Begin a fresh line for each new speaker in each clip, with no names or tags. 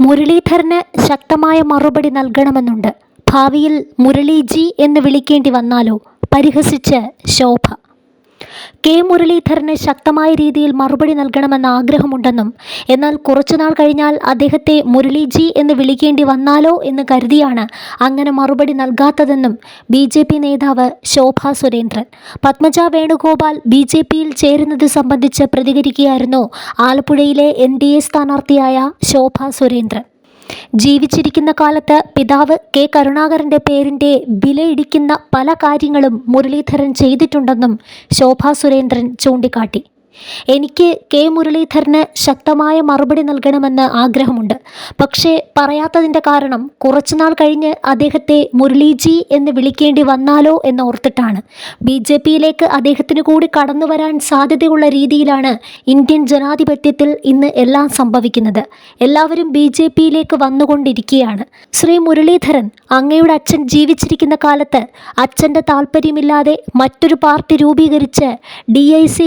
മുരളീധരന് ശക്തമായ മറുപടി നൽകണമെന്നുണ്ട്. ഭാവിയിൽ മുരളീജി എന്ന് വിളിക്കേണ്ടി വന്നാലോ? പരിഹസിച്ച് ശോഭ. കെ മുരളീധരന് ശക്തമായ രീതിയിൽ മറുപടി നൽകണമെന്ന ആഗ്രഹമുണ്ടെന്നും എന്നാൽ കുറച്ചുനാൾ കഴിഞ്ഞാൽ അദ്ദേഹത്തെ മുരളീജി എന്ന് വിളിക്കേണ്ടി വന്നാലോ എന്ന് കരുതിയാണ് അങ്ങനെ മറുപടി നൽകാത്തതെന്നും ബി ജെ പി നേതാവ് ശോഭ സുരേന്ദ്രൻ. പത്മജ വേണുഗോപാൽ ബി ജെ പിയിൽ ചേരുന്നത് സംബന്ധിച്ച് പ്രതികരിക്കുകയായിരുന്നു ആലപ്പുഴയിലെ എൻ ഡി എ സ്ഥാനാർത്ഥിയായ ശോഭ സുരേന്ദ്രൻ. ജീവിച്ചിരിക്കുന്ന കാലത്ത് പിതാവ് കെ കരുണാകരന്റെ പേരിന്റെ വിലയിടിക്കുന്ന പല കാര്യങ്ങളും മുരളീധരൻ ചെയ്തിട്ടുണ്ടെന്നും ശോഭാ സുരേന്ദ്രൻ ചൂണ്ടിക്കാട്ടി. എനിക്ക് കെ മുരളീധരന് ശക്തമായ മറുപടി നൽകണമെന്ന് ആഗ്രഹമുണ്ട്. പക്ഷേ പറയാത്തതിന്റെ കാരണം കുറച്ചുനാൾ കഴിഞ്ഞ് അദ്ദേഹത്തെ മുരളീജി എന്ന് വിളിക്കേണ്ടി വന്നാലോ എന്ന് ഓർത്തിട്ടാണ്. ബി ജെ പിയിലേക്ക് അദ്ദേഹത്തിന് കൂടി കടന്നു വരാൻ സാധ്യതയുള്ള രീതിയിലാണ് ഇന്ത്യൻ ജനാധിപത്യത്തിൽ ഇന്ന് എല്ലാം സംഭവിക്കുന്നത്. എല്ലാവരും ബി ജെ പിയിലേക്ക് വന്നുകൊണ്ടിരിക്കുകയാണ്. ശ്രീ മുരളീധരൻ അങ്ങയുടെ അച്ഛൻ ജീവിച്ചിരിക്കുന്ന കാലത്ത് അച്ഛന്റെ താല്പര്യമില്ലാതെ മറ്റൊരു പാർട്ടി രൂപീകരിച്ച് ഡി ഐ സി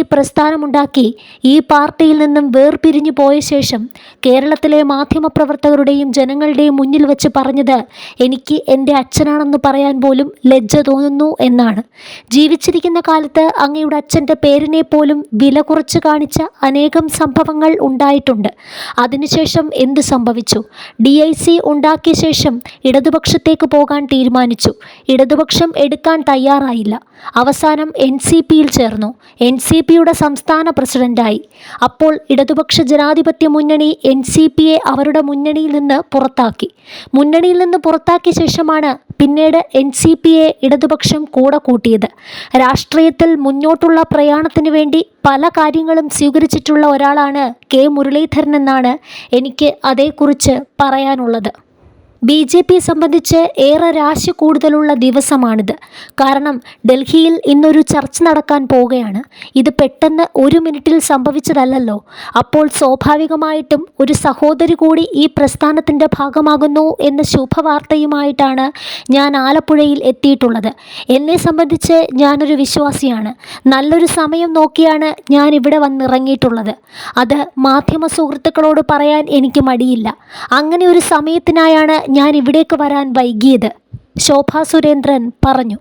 പ്രസ്ഥാനമുണ്ടാക്കി ഈ പാർട്ടിയിൽ നിന്നും വേർപിരിഞ്ഞു പോയ ശേഷം കേരളത്തിലെ മാധ്യമപ്രവർത്തകരുടെയും ജനങ്ങളുടെയും മുന്നിൽ വെച്ച് പറഞ്ഞത് എനിക്ക് എന്റെ അച്ഛനാണെന്ന് പറയാൻ പോലും ലജ്ജ തോന്നുന്നു എന്നാണ്. ജീവിച്ചിരിക്കുന്ന കാലത്ത് അങ്ങയുടെ അച്ഛന്റെ പേരിനെ പോലും വില കുറച്ച് കാണിച്ച അനേകം സംഭവങ്ങൾ ഉണ്ടായിട്ടുണ്ട്. അതിനുശേഷം എന്ത് സംഭവിച്ചു? ഡി ഐ സി ഉണ്ടാക്കിയ ശേഷം ഇടതുപക്ഷത്തേക്ക് പോകാൻ തീരുമാനിച്ചു. ഇടതുപക്ഷം എടുക്കാൻ തയ്യാറായില്ല. അവസാനം എൻ സി പിയിൽ ചേർന്നു. എൻ സി പിയുടെ സംസ്ഥാന പ്രസിഡന്റായി. അപ്പോൾ ഇടതുപക്ഷ ജനാധിപത്യ മുന്നണി എൻ സി പിയെ അവരുടെ മുന്നണിയിൽ നിന്ന് പുറത്താക്കി. മുന്നണിയിൽ നിന്ന് പുറത്താക്കിയ ശേഷമാണ് പിന്നീട് എൻ സി പിയെ ഇടതുപക്ഷം കൂടെ കൂട്ടിയത്. രാഷ്ട്രീയത്തിൽ മുന്നോട്ടുള്ള പ്രയാണത്തിന് വേണ്ടി പല കാര്യങ്ങളും സ്വീകരിച്ചിട്ടുള്ള ഒരാളാണ് കെ മുരളീധരൻ എന്നാണ് എനിക്ക് അതേക്കുറിച്ച് പറയാനുള്ളത്. ബി ജെ പിയെ സംബന്ധിച്ച് ഏറെ രാശി കൂടുതലുള്ള ദിവസമാണിത്. കാരണം ഡൽഹിയിൽ ഇന്നൊരു ചർച്ച നടക്കാൻ പോവുകയാണ്. ഇത് പെട്ടെന്ന് ഒരു മിനിറ്റിൽ സംഭവിച്ചതല്ലല്ലോ. അപ്പോൾ സ്വാഭാവികമായിട്ടും ഒരു സഹോദരി കൂടി ഈ പ്രസ്ഥാനത്തിന്റെ ഭാഗമാകുന്നു എന്ന ശുഭവാർത്തയുമായിട്ടാണ് ഞാൻ ആലപ്പുഴയിൽ എത്തിയിട്ടുള്ളത്. എന്നെ സംബന്ധിച്ച് ഞാനൊരു വിശ്വാസിയാണ്. നല്ലൊരു സമയം നോക്കിയാണ് ഞാൻ ഇവിടെ വന്നിറങ്ങിയിട്ടുള്ളത്. അത് മാധ്യമ സുഹൃത്തുക്കളോട് പറയാൻ എനിക്ക് മടിയില്ല. അങ്ങനെ ഒരു സമയത്തിനായാണ് ഞാൻ ഇവിടേക്ക് വരാൻ വൈകിയത്. ശോഭാ സുരേന്ദ്രൻ പറഞ്ഞു.